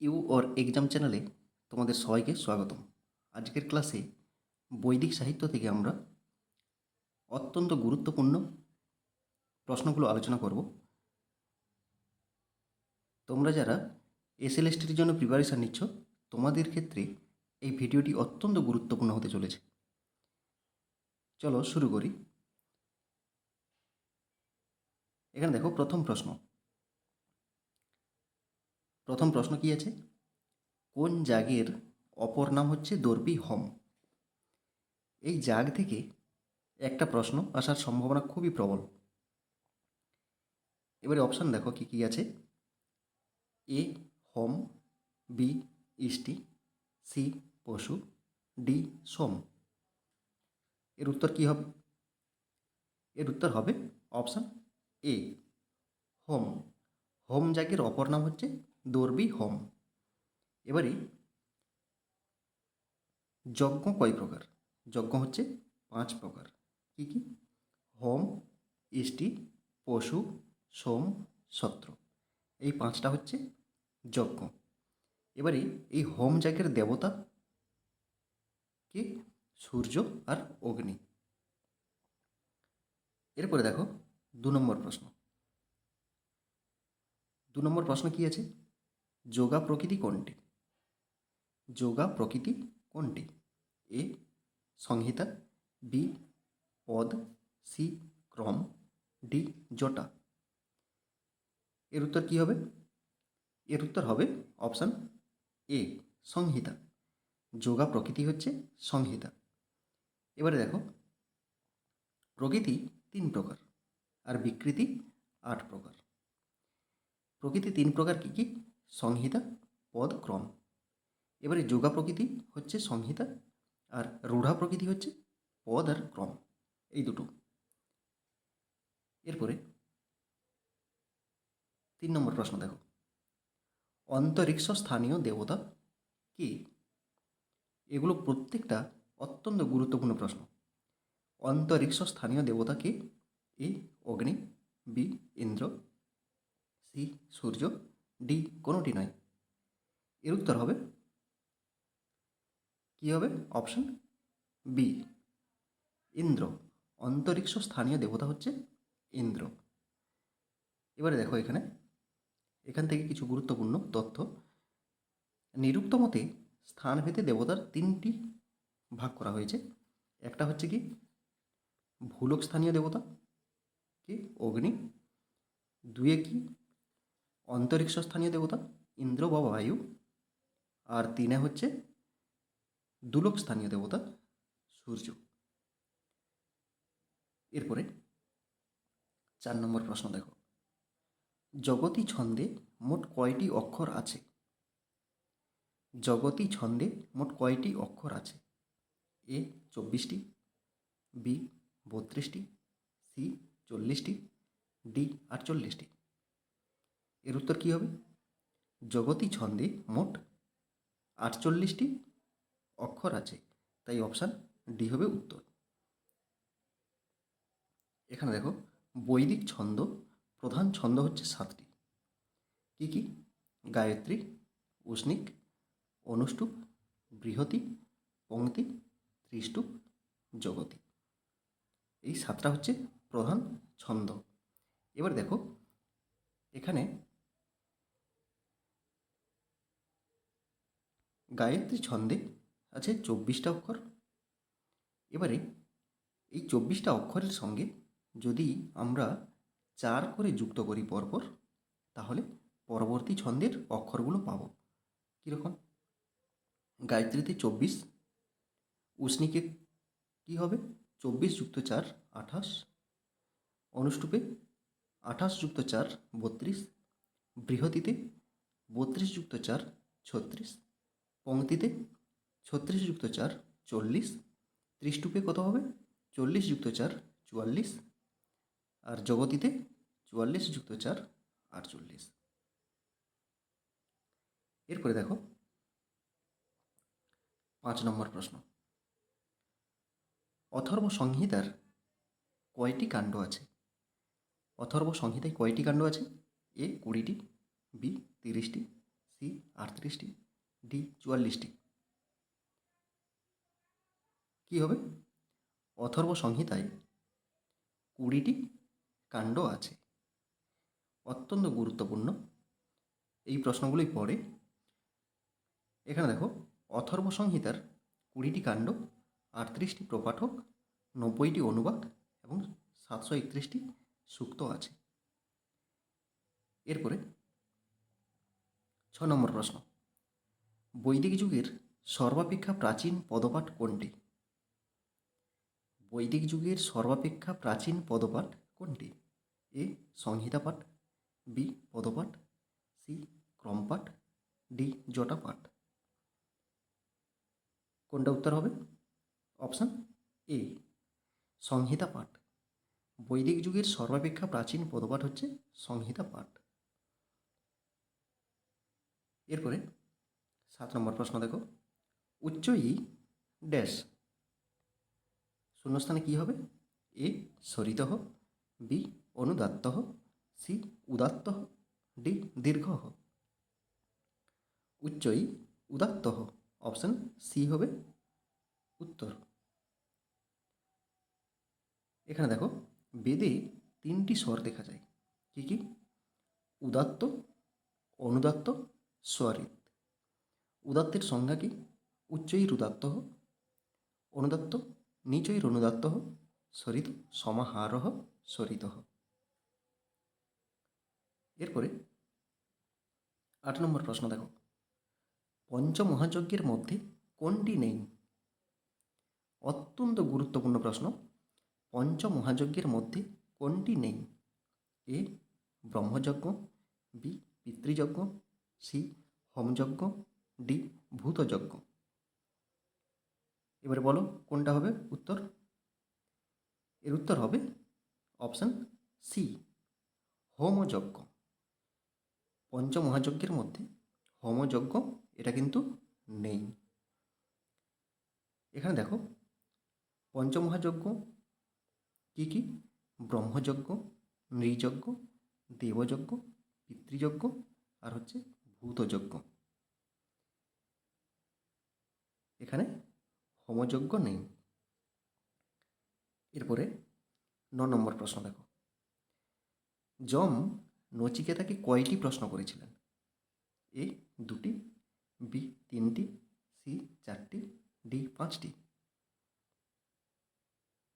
You or exam চ্যানেলে তোমাদের সবাইকে স্বাগতম। আজকের ক্লাসে বৈদিক সাহিত্য থেকে আমরা অত্যন্ত গুরুত্বপূর্ণ প্রশ্নগুলো আলোচনা করব। তোমরা যারা এসএলএসটির জন্য প্রিপারেশান নিচ্ছ, তোমাদের ক্ষেত্রে এই ভিডিওটি অত্যন্ত গুরুত্বপূর্ণ হতে চলেছে। চলো শুরু করি। এখানে দেখো, প্রথম প্রশ্ন। প্রথম প্রশ্ন কি আছে? কোন জাগের অপর নাম হচ্ছে দর্বি হম? এই জাগ থেকে একটা প্রশ্ন আসার সম্ভাবনা খুবই প্রবল। এবারে অপশান দেখো কি কি আছে? এ, হোম, বি, ইষ্টি, সি, পশু, ডি, সোম। এর উত্তর কি হবে? এর উত্তর হবে অপশান এ, হোম। হোম জাগের অপর নাম হচ্ছে দর্বি হোম। এবারে যজ্ঞ কয় প্রকার? যজ্ঞ হচ্ছে পাঁচ প্রকার। কি কি? হোম, ইষ্টি, পশু, সোম, সত্র। এই পাঁচটা হচ্ছে যজ্ঞ। এবারে এই হোম যাগের দেবতা কে? সূর্য আর অগ্নি। এরপরে দেখো, দু নম্বর প্রশ্ন। দু নম্বর প্রশ্ন কি আছে? যোগা প্রকৃতি কোনটি? যোগা প্রকৃতি কোনটি? এ, সংহিতা, বি, পদ, সি, ক্রম, ডি, জটা। এর উত্তর কি হবে? এর উত্তর হবে অপশান এ, সংহিতা। যোগা প্রকৃতি হচ্ছে সংহিতা। এবারে দেখো, প্রকৃতি তিন প্রকার আর বিকৃতি আট প্রকার। প্রকৃতি তিন প্রকার কী কী? সংহিতা পদ ক্রম। এবারে যোগা প্রকৃতি হচ্ছে সংহিতা আর রূঢ়া প্রকৃতি হচ্ছে পদ আর ক্রম। এই দুটো। এরপরে তিন নম্বর প্রশ্ন দেখো। অন্তরিক্ষ স্থানীয় দেবতা কি? এগুলো প্রত্যেকটা অত্যন্ত গুরুত্বপূর্ণ প্রশ্ন। অন্তরিক্ষ স্থানীয় দেবতা কে? A, Agni, B, Indra, C, Surya D কোনোটি নয়। এর উত্তর হবে। কি হবে? Option B Indra. অন্তরিক্ষ স্থানীয় দেবতা হচ্ছে ইন্দ্র। এবারে দেখো এখানে। এখান থেকে কিছু গুরুত্বপূর্ণ তথ্য। নিরুক্ত মতে স্থানভেদে দেবতার তিনটি ভাগ করা হয়েছে। একটা হচ্ছে কি? ভূলোক স্থানীয় দেবতা। কি? অগ্নি। দুয়ে কি? অন্তরিক্ষ স্থানীয় দেবতা ইন্দ্র বা বায়ু, আর তিনে হচ্ছে দুলোক স্থানীয় দেবতা সূর্য। এরপরে চার নম্বর প্রশ্ন দেখো। জগতী ছন্দে মোট কয়টি অক্ষর আছে? জগতী ছন্দে মোট কয়টি অক্ষর আছে? এ চব্বিশটি, বি বত্রিশটি, সি চল্লিশটি, ডি আটচল্লিশটি। এর উত্তর কী হবে? জগতী ছন্দে মোট আটচল্লিশটি অক্ষর আছে, তাই অপশান ডি হবে উত্তর। এখানে দেখো, বৈদিক ছন্দ, প্রধান ছন্দ হচ্ছে সাতটি। কী কী? গায়ত্রী, উষ্ণিক, অনুষ্টুপ, বৃহতি, পংক্তি, ত্রিষ্টুপ, জগতি। এই সাতটা হচ্ছে প্রধান ছন্দ। এবার দেখো, এখানে গায়ত্রী ছন্দে আছে চব্বিশটা অক্ষর। এবারে এই চব্বিশটা অক্ষরের সঙ্গে যদি আমরা চার করে যুক্ত করি পরপর, তাহলে পরবর্তী ছন্দের অক্ষরগুলো পাবো। কীরকম? গায়ত্রীতে চব্বিশ, উষ্ণিকে কী হবে? চব্বিশ যুক্ত চার, আঠাশ। অনুষ্টুপে আঠাশ যুক্ত চার, বত্রিশ। বৃহতিতে বত্রিশ যুক্ত চার, ছত্রিশ। পংক্তিতে ছত্রিশ যুক্ত চার চল্লিশ। ত্রিষ্টুপে কত হবে? চল্লিশ যুক্ত চার চুয়াল্লিশ। আর জগতিতে চুয়াল্লিশ যুক্ত চার আটচল্লিশ। এরপরে দেখো, পাঁচ নম্বর প্রশ্ন। অথর্ব সংহিতার কয়টি কাণ্ড আছে? অথর্ব সংহিতায় কয়টি কাণ্ড আছে? এ কুড়িটি, বি তিরিশটি, সি আটত্রিশটি ডি চুয়াল্লিশটি কী হবে? অথর্ব সংহিতায় কুড়িটি কাণ্ড আছে। অত্যন্ত গুরুত্বপূর্ণ। এই প্রশ্নগুলি পড়ে। এখানে দেখো, অথর্ব সংহিতার কুড়িটি কাণ্ড আটত্রিশটি প্রপাঠক নব্বইটি অনুবাদ এবং সাতশো একত্রিশটি সূক্ত আছে। এরপরে ছ নম্বর প্রশ্ন। বৈদিক যুগের সর্বাপেক্ষা প্রাচীন পদপাঠ কোনটি? বৈদিক যুগের সর্বাপেক্ষা প্রাচীন পদপাঠ কোনটি? এ সংহিতা পাঠ বি, পদপাঠ, সি, ক্রমপাঠ, ডি, জটাপাঠ। কোনটা উত্তর হবে? অপশান এ সংহিতা পাঠ বৈদিক যুগের সর্বাপেক্ষা প্রাচীন পদপাঠ হচ্ছে সংহিতা পাঠ এরপরে সাত নম্বর প্রশ্ন দেখো। উচ্চ ই ড্যাশ। শূন্যস্থানে কী হবে? এ সরিত বি অনুদাত্ত সি উদাত্ত ডি দীর্ঘ উচ্চই উদাত্ত অপশান সি হবে উত্তর। এখানে দেখো, বেদে তিনটি স্বর দেখা যায়। কি কি? উদাত্ত, অনুদাত্ত, স্বরিত। উদাত্তের সংজ্ঞা কি? উচ্চই রুদাত্ত অনুদাত্ত নিচই অনুদাত্ত, সরিত সমাহারহ সরিত। এরপরে আট নম্বর প্রশ্ন দেখো। পঞ্চমহাযজ্ঞের মধ্যে কোনটি নেই? অত্যন্ত গুরুত্বপূর্ণ প্রশ্ন। পঞ্চমহাযজ্ঞের মধ্যে কোনটি নেই? এ, ব্রহ্মযজ্ঞ, বি, পিতৃযজ্ঞ, সি, হোমযজ্ঞ ডি, ভূতযজ্ঞ। এবারে বলো, কোনটা হবে উত্তর? এর উত্তর হবে অপশান সি, হোমযজ্ঞ। পঞ্চমহাযজ্ঞের মধ্যে হোমযজ্ঞ, এটা কিন্তু নেই। এখানে দেখো, পঞ্চমহাযজ্ঞ কী কী? ব্রহ্মযজ্ঞ, নৃযজ্ঞ, দেবযজ্ঞ, পিতৃযজ্ঞ, আর হচ্ছে ভূতযজ্ঞ। এখানে হোমযজ্ঞ নেই। এরপরে ন নম্বর প্রশ্ন দেখো। যম নচিকেতাকে কয়টি প্রশ্ন করেছিলেন? এ দুটি, বি তিনটি, সি চারটি, ডি পাঁচটি।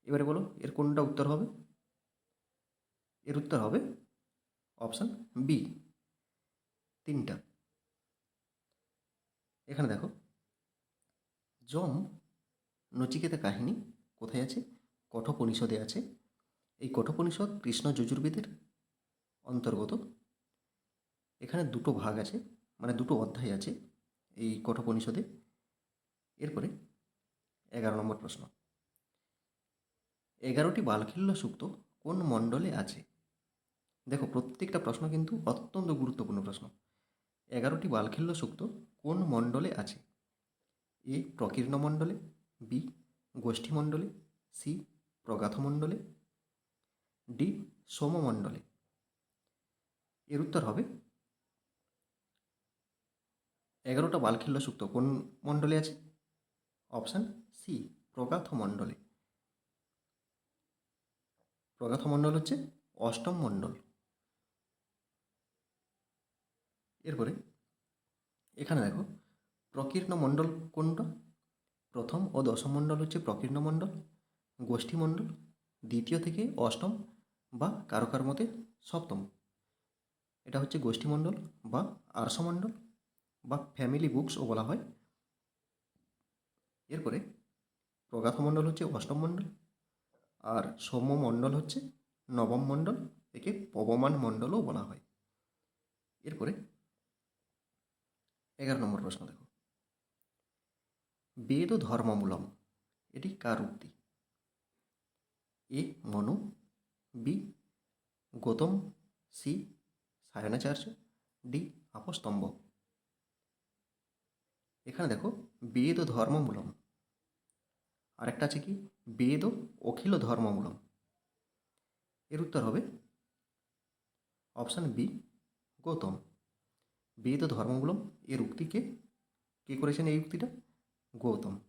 এবারে বলো, এর কোনটা উত্তর হবে? এর উত্তর হবে অপশান বি। তিনটা। এখানে দেখো যম নচিকেতা কাহিনী কোথায় আছে? কঠোপনিষদে আছে। এই কঠোপনিষদ কৃষ্ণ যজুর্বেদের অন্তর্গত। এখানে দুটো ভাগ আছে মানে দুটো অধ্যায় আছে এই কঠোপনিষদে। এরপরে এগারো নম্বর প্রশ্ন। এগারোটি বালখিল্য সূক্ত কোন মণ্ডলে আছে? দেখো, প্রত্যেকটা প্রশ্ন কিন্তু অত্যন্ত গুরুত্বপূর্ণ প্রশ্ন। এগারোটি বালখিল্য সূক্ত কোন মণ্ডলে আছে? এ প্রকীর্ণ মণ্ডলে বি গোষ্ঠী মণ্ডলে সি প্রগাথ মণ্ডলে ডি সোমমণ্ডলে। এর উত্তর হবে এগারোটা বালখিল্য সূক্ত। কোন মণ্ডলে আছে? অপশান সি প্রগাথ মণ্ডলে। প্রগাথ মণ্ডল হচ্ছে অষ্টম মণ্ডল। এরপরে এখানে দেখো প্রকীর্ণ মণ্ডল কোনটা? প্রথম ও দশম মণ্ডল হচ্ছে প্রকীর্ণ মণ্ডল গোষ্ঠী মণ্ডল, দ্বিতীয় থেকে অষ্টম বা কারও কারও মতে সপ্তম। এটা হচ্ছে গোষ্ঠীমণ্ডল বা আর্সমণ্ডল বা ফ্যামিলি বুকসও বলা হয়। এরপরে প্রগাথ মণ্ডল হচ্ছে অষ্টম মণ্ডল আর সৌম্য মণ্ডল হচ্ছে নবম মণ্ডল, একে পবমান মণ্ডলও বলা হয়। এরপরে এগারো নম্বর প্রশ্ন দেখো। বেদ ধর্মমূলম। এটি কার উক্তি? A Manu, B Gautam, C Sayanacharya, D Apastamba. এখানে দেখো, বেদ ধর্মমূলম। আরেকটা আছে কি? বেদ অখিল ধর্মমূলম। এর উত্তর হবে অপশান বি, গৌতম। বেদ ধর্মমূলম, এর উক্তিকে কে করেছেন এই উক্তিটা? গৌতম।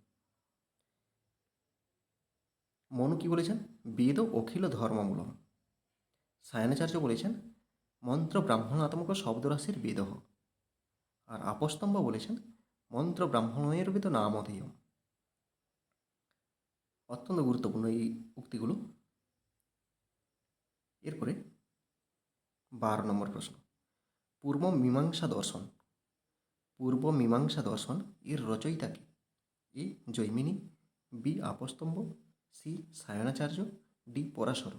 মনু কি বলেছেন? বেদ অখিল ধর্মমূলম। সায়নাচার্য বলেছেন, মন্ত্র ব্রাহ্মণাত্মক শব্দরাশির বেদহ আর আপস্তম্ভ বলেছেন, মন্ত্র ব্রাহ্মণের বেদ নামধেয় অত্যন্ত গুরুত্বপূর্ণ এই উক্তিগুলো। এরপরে বারো নম্বর প্রশ্ন। পূর্ব মীমাংসা দর্শন। পূর্ব মীমাংসা দর্শন এর রচয়িতাকে A Jaimini, B Apastamba, C Sayanacharya, D Parashar.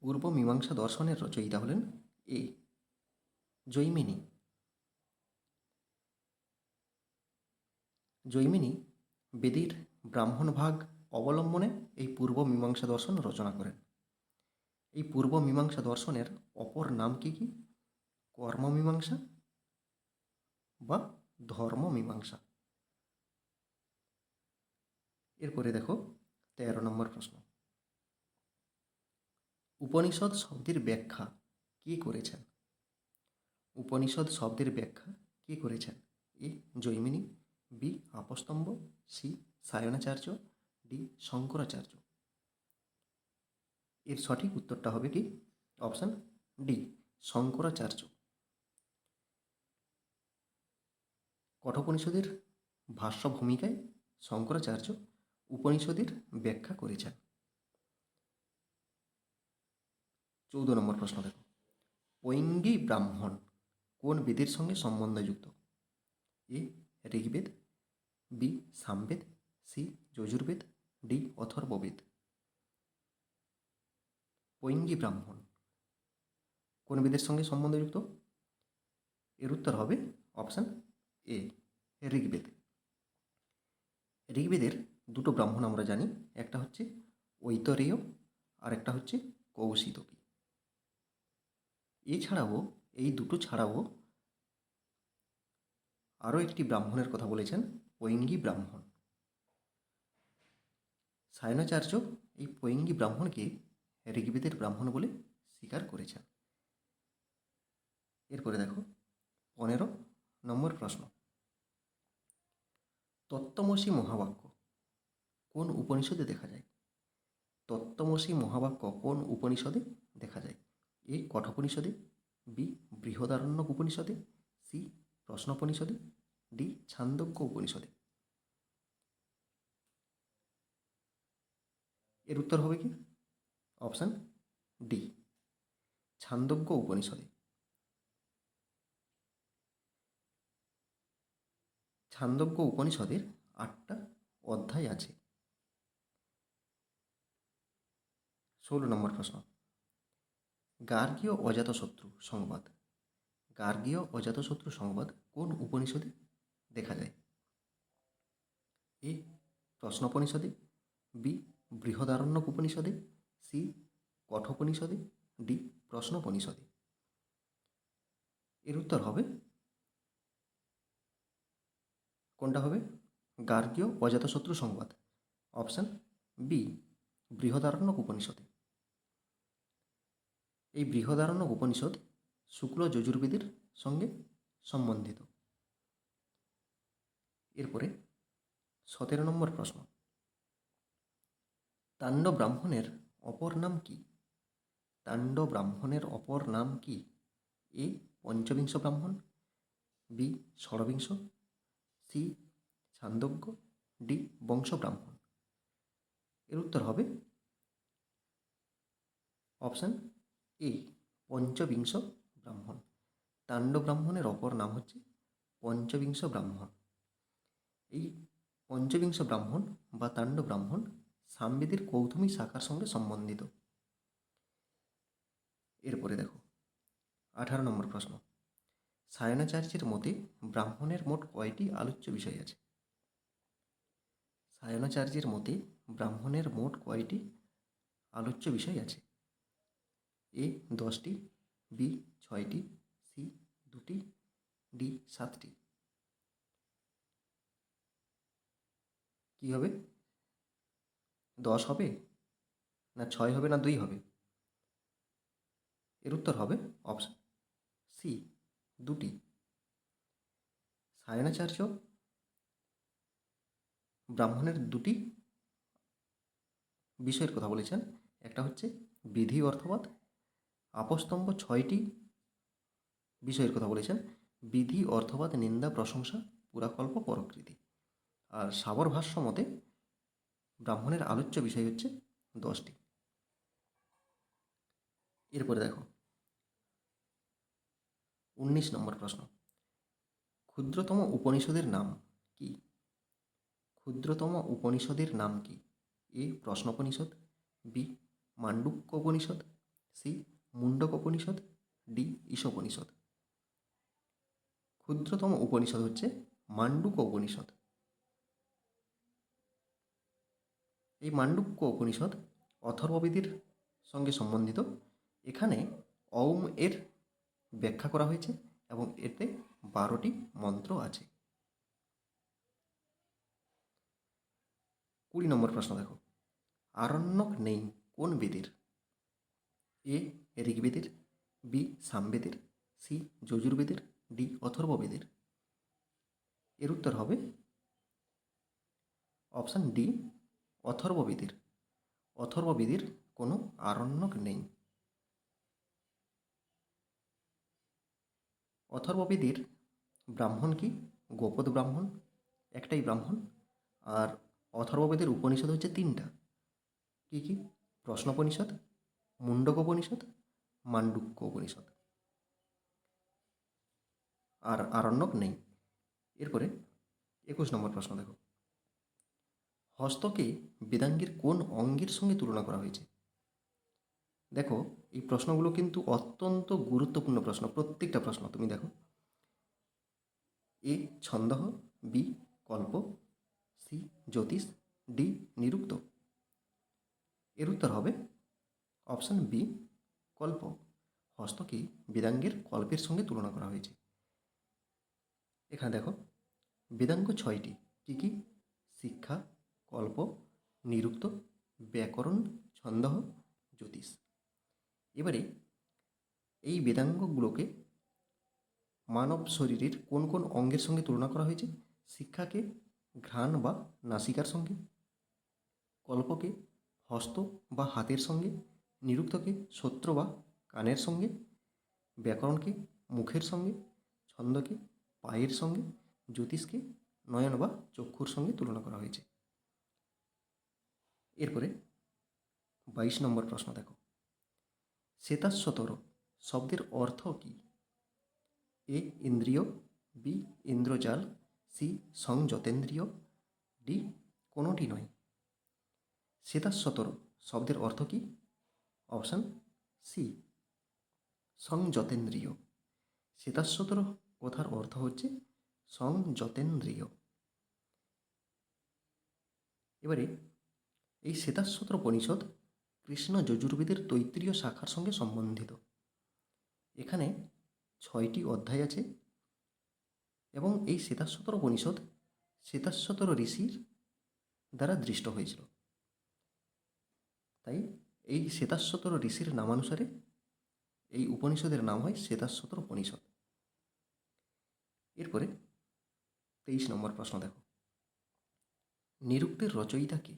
পূর্ব মীমাংসা দর্শনের রচয়িতা হলেন এ জৈমিনী। জৈমিনী বেদীর ব্রাহ্মণ ভাগ অবলম্বনে এই পূর্ব মীমাংসা দর্শন রচনা করেন। এই পূর্ব মীমাংসা দর্শনের অপর নাম কি কি? কর্মমীমাংসা বা ধর্ম মীমাংসা এরপরে দেখো তেরো নম্বর প্রশ্ন। উপনিষদ শব্দের ব্যাখ্যা কে করেছেন? উপনিষদ শব্দের ব্যাখ্যা কে করেছেন? A Jaimini, B Apastamba, C Sayanacharya, D Shankaracharya. এর সঠিক উত্তরটা হবে কি? Option D, Shankaracharya. কঠোপনিষদের ভাষ্য ভূমিকায় শঙ্করাচার্য উপনিষদের ব্যাখ্যা করেছেন। চৌদ্দ নম্বর প্রশ্ন দেখো। পৈঙ্গী ব্রাহ্মণ কোন বেদের সঙ্গে সম্বন্ধযুক্ত? A, Rigveda, B, Samaveda, C, Yajurveda, D, Atharvaveda. Paingi Brahmana কোন বেদের সঙ্গে সম্বন্ধযুক্ত? এর উত্তর হবে অপশান এ, ঋগ্বেদ। ঋগ্বেদের দুটো ব্রাহ্মণ আমরা জানি, একটা হচ্ছে ঐতরেয় আর একটা হচ্ছে কৌশিতকী এছাড়াও, এই দুটো ছাড়াও আরও একটি ব্রাহ্মণের কথা বলেছেন, পৈঙ্গী ব্রাহ্মণ। সায়নাচার্য এই পৈঙ্গী ব্রাহ্মণকে ঋগ্বেদের ব্রাহ্মণ বলে স্বীকার করেছেন। এরপরে দেখো, পনেরো নম্বর প্রশ্ন। তত্ত্বমসী মহাবাক্য। কোন উপনিষদে দেখা যায়? তত্ত্বমসী মহাবাক্য কোন উপনিষদে দেখা যায়? এ কঠোপনিষদে বি বৃহদারণ্যক উপনিষদে, সি প্রশ্নোপনিষদে, ডি ছান্দজ্ঞ উপনিষদে। এর উত্তর হবে কি? অপশান ডি, ছান্দজ্ঞ উপনিষদে। ছান্দজ্ঞ উপনিষদের আটটা অধ্যায় আছে। ষোলো নম্বর প্রশ্ন। গার্গীয় অজাতশত্রু সংবাদ। গার্গীয় অজাতশত্রু সংবাদ কোন উপনিষদে দেখা যায়? এ, প্রশ্নোপনিষদে, বি, বৃহদারণ্যক উপনিষদে, সি কঠোপনিষদে ডি, প্রশ্নোপনিষদে। এর উত্তর হবে, কোনটা হবে? গার্গীয় অজাতশত্রু সংবাদ। অপশান বি, বৃহদারণ্যক উপনিষদে। এই বৃহদারণ্যক উপনিষদ শুক্ল যজুর্বেদের সঙ্গে সম্বন্ধিত। এরপরে সতেরো নম্বর প্রশ্ন। তাণ্ড ব্রাহ্মণের অপর নাম কি? তাণ্ড ব্রাহ্মণের অপর নাম কি? A Panchavimsha Brahmana, B Shadvimsha, C Chhandogya, D Vamsha Brahmana. এর উত্তর হবে অপশান এ পঞ্চবিংশ ব্রাহ্মণ। তাণ্ড ব্রাহ্মণের অপর নাম হচ্ছে পঞ্চবিংশ ব্রাহ্মণ। এই পঞ্চবিংশ ব্রাহ্মণ বা তাণ্ড ব্রাহ্মণ সামবেদের কৌথমী শাখার সঙ্গে সম্বন্ধিত। এরপরে দেখো, আঠারো নম্বর প্রশ্ন। সায়নাচার্যের মতে ব্রাহ্মণের মোট কয়টি আলোচ্য বিষয় আছে? সায়নাচার্যের মতে ব্রাহ্মণের মোট কয়টি আলোচ্য বিষয় আছে? এ দশটি, বি ছয়টি, সি দুটি, ডি সাতটি। কি হবে? দশ হবে না ছয় হবে না দুই হবে? এর উত্তর হবে অপশন সি দুটি। সায়নাচার্য ব্রাহ্মণের দুটি বিষয়ের কথা বলেছেন। একটা হচ্ছে বিধি অর্থবাদ আপস্তম্ভ ছয়টি বিষয়ের কথা বলেছেন। বিধি, অর্থবাদ, নিন্দা, প্রশংসা, পুরাকল্প, পরকৃতি। আর সাবর ভাষ্য মতে ব্রাহ্মণের আলোচ্য বিষয় হচ্ছে দশটি। এরপরে দেখো, উনিশ নম্বর প্রশ্ন। ক্ষুদ্রতম উপনিষদের নাম কি? ক্ষুদ্রতম উপনিষদের নাম কি? A Prashnopanishad, B Mandukya Upanishad, C Mundaka Upanishad D Ishopanishad. ক্ষুদ্রতম উপনিষদ হচ্ছে মান্ডুক উপনিষদ এই মান্ডুক্য উপনিষদ অথর্ববেদীর সঙ্গে সম্বন্ধিত। এখানে অউম এর ব্যাখ্যা করা হয়েছে এবং এতে বারোটি মন্ত্র আছে। কুড়ি নম্বর প্রশ্ন দেখো। আরণ্যক নেই কোন বেদের? এ ঋগ্বেদের, বি সামবেদের, সি যজুর্বেদের, ডি অথর্ববেদের। এর উত্তর হবে অপশান ডি, অথর্ববেদের। অথর্ববেদের কোনো আরণ্যক নেই। অথর্ববেদের ব্রাহ্মণ কি? গোপদ ব্রাহ্মণ, একটাই ব্রাহ্মণ। আর অথর্ববেদের উপনিষদ হচ্ছে তিনটা। কি কি? প্রশ্নোপনিষদ মুন্ডক উপনিষদ মান্ডুক্য উপনিষদ। আর আরণ্যক নেই। এরপরে একুশ নম্বর প্রশ্ন দেখো। হস্তকে বেদাঙ্গের কোন অঙ্গের সঙ্গে তুলনা করা হয়েছে? দেখো, এই প্রশ্নগুলো কিন্তু অত্যন্ত গুরুত্বপূর্ণ প্রশ্ন, প্রত্যেকটা প্রশ্ন। তুমি দেখো। এ ছন্দহ বি কল্প, সি জ্যোতিষ, ডি নিরুক্ত। এর উত্তর হবে অপশান বি কল্প। হস্তকে বেদাঙ্গের কল্পের সঙ্গে তুলনা করা হয়েছে? এখানে দেখো, বেদাঙ্গ ছয়টি। কী কী? শিক্ষা, কল্প, নিরুক্ত, ব্যাকরণ ছন্দহ জ্যোতিষ। এবারে এই বেদাঙ্গগুলোকে মানব শরীরের কোন কোন অঙ্গের সঙ্গে তুলনা করা হয়েছে? শিক্ষাকে ঘ্রাণ বা নাসিকার সঙ্গে, কল্পকে হস্ত বা হাতের সঙ্গে নিরুক্তকে সত্র বা কানের সঙ্গে, ব্যাকরণকে মুখের সঙ্গে, ছন্দকে পায়ের সঙ্গে, জ্যোতিষকে নয়ন বা চক্ষুর সঙ্গে তুলনা করা হয়েছে। এরপরে বাইশ নম্বর প্রশ্ন দেখো। শ্বেতাশ্বতর শব্দের অর্থ কী? এ ইন্দ্রিয়, বি ইন্দ্রজাল, সি সংযতেন্দ্রিয়, ডি কোনোটি নয়। শ্বেতাশ্বতর শব্দের অর্থ কী? Option C, সংযতেন্দ্রিয়। শ্বেতাশ্বতর কথার অর্থ হচ্ছে সংযতেন্দ্রিয়। এবারে এই শ্বেতাশ্বতর পরিষদ কৃষ্ণ যজুর্বেদের তৈত্রীয় শাখার সঙ্গে সম্বন্ধিত। এখানে ছয়টি অধ্যায় আছে এবং এই শ্বেতাশ্বতর পরিষদ শ্বেতাশ্বতর ঋষির দ্বারা দৃষ্ট হয়েছিল। তাই এই শ্বেতাশ্বতর ঋষির নামানুসারে এই উপনিষদের নাম হয় শ্বেতাশ্বতর উপনিষদ। এরপরে তেইশ নম্বর প্রশ্ন দেখো। নিরুক্তের রচয়িতা কে?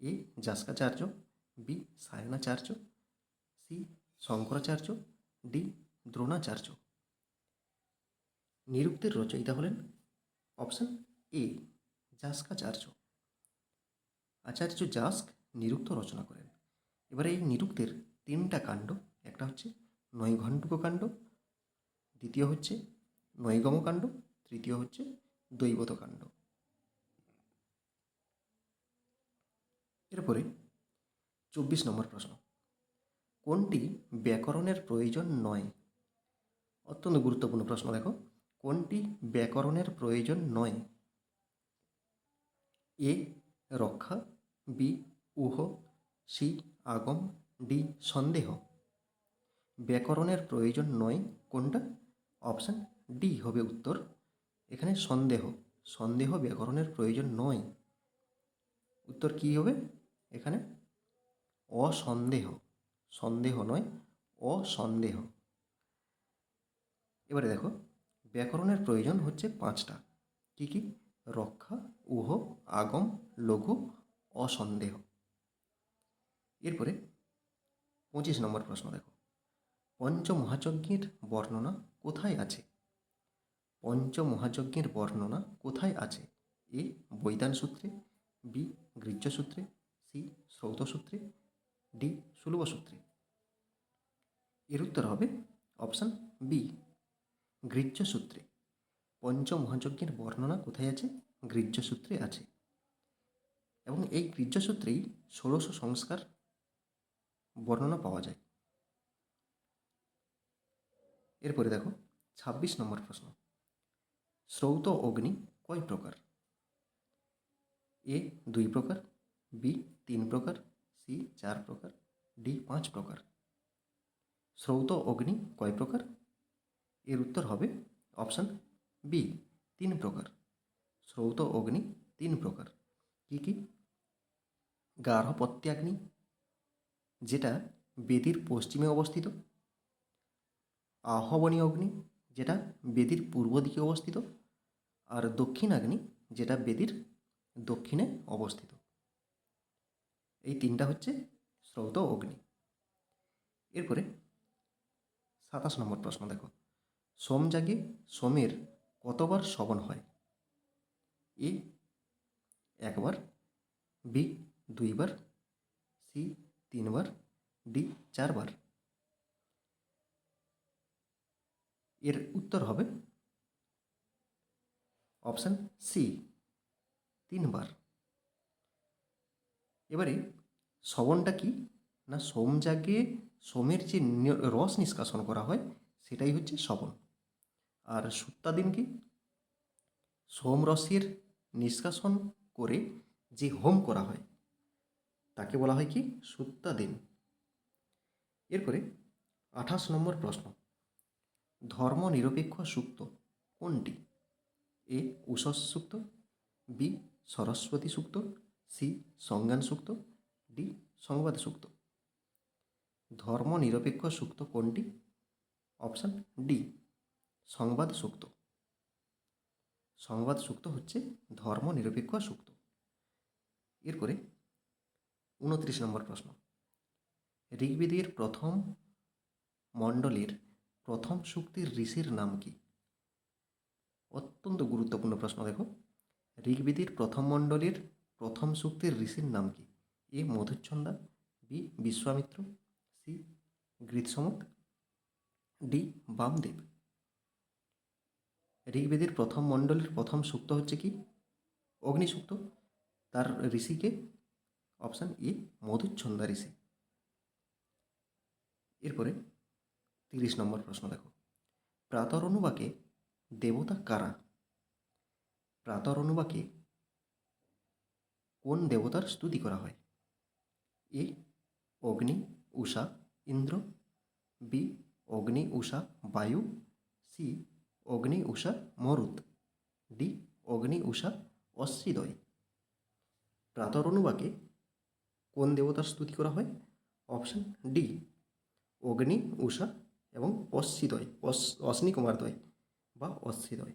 A Yaskacharya, B Sayanacharya, C Shankaracharya, D Dronacharya. নিরুক্তের রচয়িতা হলেন অপশান এ যাস্কাচার্য। আচার্য যাস্ক নিরুক্ত রচনা করেন। এবারে এই নিরুক্তের তিনটা কাণ্ড, একটা হচ্ছে নৈঘণ্টুক কাণ্ড, দ্বিতীয় হচ্ছে নৈগম কাণ্ড, তৃতীয় হচ্ছে দৈবত কাণ্ড। এরপরে চব্বিশ নম্বর প্রশ্ন। কোনটি ব্যাকরণের প্রয়োজন নয়? অত্যন্ত গুরুত্বপূর্ণ প্রশ্ন, দেখো। কোনটি ব্যাকরণের প্রয়োজন নয়? এ, রক্ষা, বি, উহ, সি আগম ডি সন্দেহ। ব্যাকরণের প্রয়োজন নয় কোনটা? অপশান ডি হবে উত্তর। এখানে সন্দেহ। সন্দেহ ব্যাকরণের প্রয়োজন নয়। উত্তর কী হবে? এখানে অসন্দেহ। সন্দেহ নয়, অসন্দেহ। এবারে দেখো, ব্যাকরণের প্রয়োজন হচ্ছে পাঁচটা। কি কি? রক্ষা, উহ, আগম, লঘু, অসন্দেহ। এরপরে পঁচিশ নম্বর প্রশ্ন দেখো। পঞ্চমহাযজ্ঞের বর্ণনা কোথায় আছে? পঞ্চমহাযজ্ঞের বর্ণনা কোথায় আছে? এ, বৈদান সূত্রে, বি গৃহ্য সূত্রে, সি, শ্রৌত সূত্রে, ডি, সুলভ সূত্রে। এর উত্তর হবে অপশান বি গৃহ্য সূত্রে। পঞ্চমহাযজ্ঞের বর্ণনা কোথায় আছে? গৃহ্য সূত্রে আছে। এবং এই গৃহ্য সূত্রেই ষোড়শ সংস্কার বর্ণনা পাওয়া যায়। এরপরে দেখো, ছাব্বিশ নম্বর প্রশ্ন। শ্রৌত অগ্নি কয় প্রকার? এ দুই প্রকার, বি তিন প্রকার, সি চার প্রকার, ডি পাঁচ প্রকার। শ্রৌত অগ্নি কয় প্রকার? এর উত্তর হবে অপশান বি, তিন প্রকার। শ্রৌত অগ্নি তিন প্রকার। কি কি? গার্হপত্যাগ্নি যেটা বেদির পশ্চিমে অবস্থিত। আহবনী অগ্নি, যেটা বেদির পূর্ব দিকে অবস্থিত। আর দক্ষিণ দক্ষিণাগ্নি যেটা বেদির দক্ষিণে অবস্থিত। এই তিনটা হচ্ছে শ্রৌত অগ্নি। এরপরে সাতাশ নম্বর প্রশ্ন দেখো। সোম জাগে সোমের কতবার শ্রবণ হয়? এ, একবার, বি, দুইবার, সি তিনবার, ডি চারবার। এর উত্তর হবে অপশান সি, তিনবার। এবারে শ্রবণটা কি না সোম জাগে সোমের যে রস নিষ্কাশন করা হয়, সেটাই হচ্ছে শ্রবণ। আর সুত্তাদিন কি? সোম রসের নিষ্কাশন করে যে হোম করা হয় তাকে বলা হয় কি? সুত্তাদিন এরপরে আঠাশ নম্বর প্রশ্ন। ধর্ম নিরপেক্ষ সূক্ত কোনটি? এ উষস সূক্ত বি সরস্বতী সূক্ত সি সংজ্ঞান সূক্ত ডি সংবাদ সূক্ত। ধর্ম নিরপেক্ষ সূক্ত কোনটি? অপশান ডি সংবাদ সূক্ত। সংবাদ সূক্ত হচ্ছে ধর্ম নিরপেক্ষ সূক্ত। এরপরে উনত্রিশ নম্বর প্রশ্ন। ঋগ্বেদের প্রথম মণ্ডলের প্রথম সূক্তির ঋষির নাম কি? অত্যন্ত গুরুত্বপূর্ণ প্রশ্ন, দেখো। ঋগ্বেদের প্রথম মণ্ডলের প্রথম সূক্তির ঋষির নাম কি? A Madhuchhanda B Vishwamitra, C Gritsamada D Vamadeva. ঋগ্বেদের প্রথম মণ্ডলের প্রথম সূক্ত হচ্ছে কি? অগ্নিসূক্ত। তার ঋষিকে অপশান এ মধুচ্ছন্দা ঋষি। এরপরে তিরিশ নম্বর প্রশ্ন দেখো। প্রাতর অনুবাকে দেবতা কারা? প্রাতর অনুবাকে কোন দেবতার স্তুতি করা হয়? এ, অগ্নি, উষা, ইন্দ্র, বি, অগ্নি, উষা, বায়ু, সি, অগ্নি, উষা মরুত ডি, অগ্নি, উষা অশ্রিদয় প্রাতর অনুবাকে কোন দেবতার স্তুতি করা হয়? অপশান ডি, অগ্নি উষা এবং অশ্বিদয় অশ্বিনী কুমারদ্বয় বা অশ্বিদয়।